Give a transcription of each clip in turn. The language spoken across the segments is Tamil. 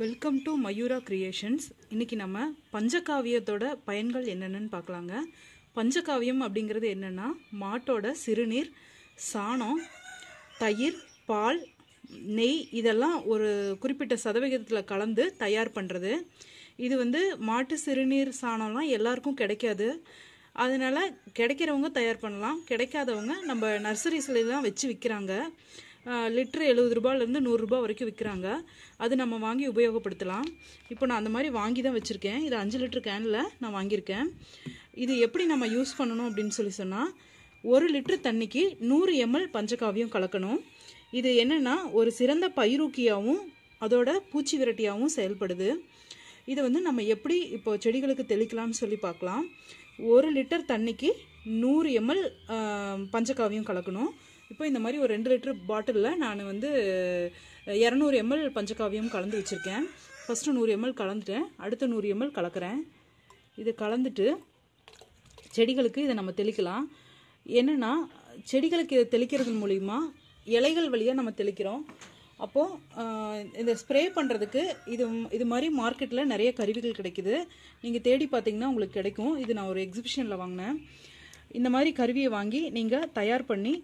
வெல்கம் டு மயூரா கிரியேஷன்ஸ் இன்னைக்கு நம்ம பஞ்சகாவியத்தோட பயன்கள் என்னென்னு பார்க்கலாங்க. பஞ்சகாவியம் அப்படிங்கிறது என்னென்னா மாட்டோட சிறுநீர் சாணம் தயிர் பால் நெய் இதெல்லாம் ஒரு குறிப்பிட்ட சதவிகிதத்தில் கலந்து தயார் பண்ணுறது இது வந்து மாட்டு சிறுநீர் சாணம்லாம் எல்லாருக்கும் கிடைக்காது. அதனால் கிடைக்கிறவங்க தயார் பண்ணலாம். கிடைக்காதவங்க நம்ம நர்சரிஸ்லாம் வச்சு விற்கிறாங்க லிட்ரு எழுபது ரூபாயிலேருந்து நூறுரூபா வரைக்கும் விற்கிறாங்க அது நம்ம வாங்கி உபயோகப்படுத்தலாம். இப்போ நான் அந்த மாதிரி வாங்கி தான் வச்சுருக்கேன். இது அஞ்சு லிட்ரு கேனில் நான் வாங்கியிருக்கேன். இது எப்படி நம்ம யூஸ் பண்ணணும் அப்படின்னு சொல்லி சொன்னால் ஒரு லிட்டர் தண்ணிக்கு நூறு எம்எல் பஞ்சகாவியம் கலக்கணும். இது என்னென்னா ஒரு சிறந்த பயிரூக்கியாகவும் அதோட பூச்சி விரட்டியாகவும் செயல்படுது. இதை வந்து நம்ம எப்படி இப்போ செடிகளுக்கு தெளிக்கலாம்னு சொல்லி பார்க்கலாம். ஒரு லிட்டர் தண்ணிக்கு நூறு எம்எல் பஞ்சகாவியம் கலக்கணும். இப்போ இந்த மாதிரி ஒரு ரெண்டு லிட்டர் பாட்டிலில் நான் வந்து இரநூறு எம்எல் பஞ்சகாவியம் கலந்து வச்சுருக்கேன். ஃபஸ்ட்டு நூறு எம்எல் கலந்துட்டேன். அடுத்த நூறு எம்எல் கலக்கிறேன். இதை கலந்துட்டு செடிகளுக்கு இதை நம்ம தெளிக்கலாம். என்னென்னா செடிகளுக்கு இதை தெளிக்கிறது மூலிமா இலைகள் வழியாக நம்ம தெளிக்கிறோம். அப்போது இந்த ஸ்ப்ரே பண்ணுறதுக்கு இது இது மாதிரி மார்க்கெட்டில் நிறைய கருவிகள் கிடைக்குது. நீங்கள் தேடி பார்த்தீங்கன்னா உங்களுக்கு கிடைக்கும். இது நான் ஒரு எக்ஸிபிஷனில் வாங்கினேன். இந்த மாதிரி கருவியை வாங்கி நீங்கள் தயார் பண்ணி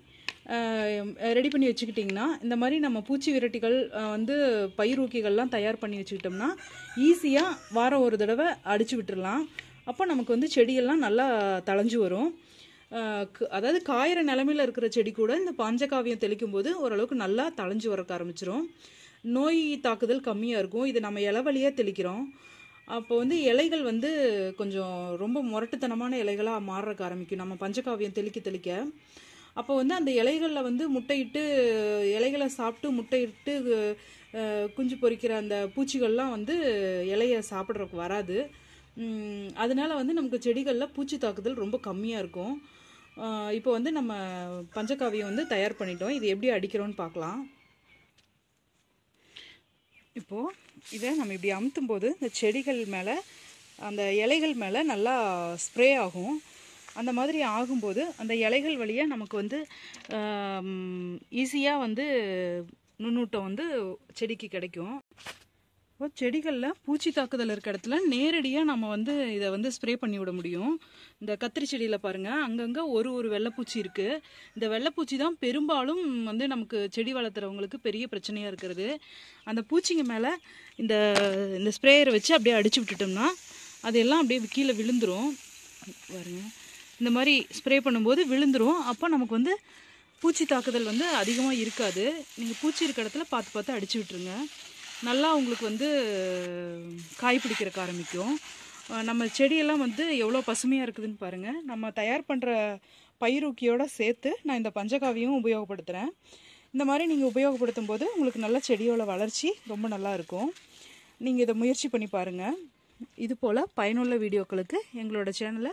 ரெடி பண்ணி வச்சுக்கிட்டிங்கன்னா இந்த மாதிரி நம்ம பூச்சி விரட்டிகள் வந்து பயிரூக்கிகள்லாம் தயார் பண்ணி வச்சுக்கிட்டோம்னா ஈஸியாக வாரம் ஒரு தடவை அடித்து விட்டுடலாம் அப்போ நமக்கு வந்து செடியெல்லாம் நல்லா தளைஞ்சு வரும். அதாவது காயிற நிலமையில் இருக்கிற செடி கூட இந்த பஞ்சகாவியம் தெளிக்கும் போது ஓரளவுக்கு நல்லா தளைஞ்சு வரக்க ஆரம்பிச்சிரும். நோய் தாக்குதல் கம்மியாக இருக்கும். இது நம்ம இலவழியாக தெளிக்கிறோம். அப்போ வந்து இலைகள் வந்து கொஞ்சம் ரொம்ப முரட்டுத்தனமான இலைகளாக மாறுறக்க ஆரம்பிக்கும். நம்ம பஞ்சகாவியம் தெளிக்க தெளிக்க. அப்போ வந்து அந்த இலைகளில் வந்து முட்டையிட்டு இலைகளை சாப்பிட்டு முட்டையிட்டு குஞ்சு பொறிக்கிற அந்த பூச்சிகள்லாம் வந்து இலையை சாப்பிட்றதுக்கு வராது. அதனால வந்து நமக்கு செடிகளில் பூச்சி தாக்குதல் ரொம்ப கம்மியாக இருக்கும். இப்போ வந்து நம்ம பஞ்சகாவியம் வந்து தயார் பண்ணிட்டோம். இது எப்படி அடிக்கிறோன்னு பார்க்கலாம். இப்போது இதை நம்ம இப்படி அமுத்தும் போது இந்த செடிகள் மேலே அந்த இலைகள் மேலே நல்லா ஸ்ப்ரே ஆகும். அந்த மாதிரி ஆகும்போது அந்த இலைகள் வழியாக நமக்கு வந்து ஈஸியாக வந்து நுண்ணூட்டம் வந்து செடிக்கு கிடைக்கும். இப்போ செடிகளில் பூச்சி தாக்குதல் இருக்க இடத்துல நேரடியாக நம்ம வந்து இதை வந்து ஸ்ப்ரே பண்ணி விட முடியும். இந்த கத்திரி செடியில் பாருங்கள் அங்கங்கே ஒரு ஒரு வெள்ளைப்பூச்சி இருக்குது இந்த வெள்ளைப்பூச்சி தான் பெரும்பாலும் வந்து நமக்கு செடி வளர்த்துறவங்களுக்கு பெரிய பிரச்சனையாக இருக்கிறது. அந்த பூச்சிங்க மேலே இந்த இந்த ஸ்ப்ரேயரை வச்சு அப்படியே அடித்து விட்டுட்டோம்னா அதெல்லாம் அப்படியே கீழே விழுந்துரும். பாருங்கள் இந்த மாதிரி ஸ்ப்ரே பண்ணும்போது விழுந்துரும். அப்போ நமக்கு வந்து பூச்சி தாக்குதல் வந்து அதிகமாக இருக்காது. நீங்கள் பூச்சி இருக்கிற இடத்துல பார்த்து பார்த்து அடிச்சு விட்டுருங்க. நல்லா உங்களுக்கு வந்து காய் பிடிக்கிறக்க ஆரம்பிக்கும். நம்ம செடியெல்லாம் வந்து எவ்வளோ பசுமையாக இருக்குதுன்னு பாருங்கள் நம்ம தயார் பண்ணுற பயிரூக்கியோடு சேர்த்து நான் இந்த பஞ்சகாவியும் உபயோகப்படுத்துகிறேன் இந்த மாதிரி நீங்கள் உபயோகப்படுத்தும் போது உங்களுக்கு நல்ல செடியோட வளர்ச்சி ரொம்ப நல்லா இருக்கும். நீங்கள் இதை முயற்சி பண்ணி பாருங்கள் இது போல் பயனுள்ள வீடியோக்களுக்கு எங்களோட சேனலை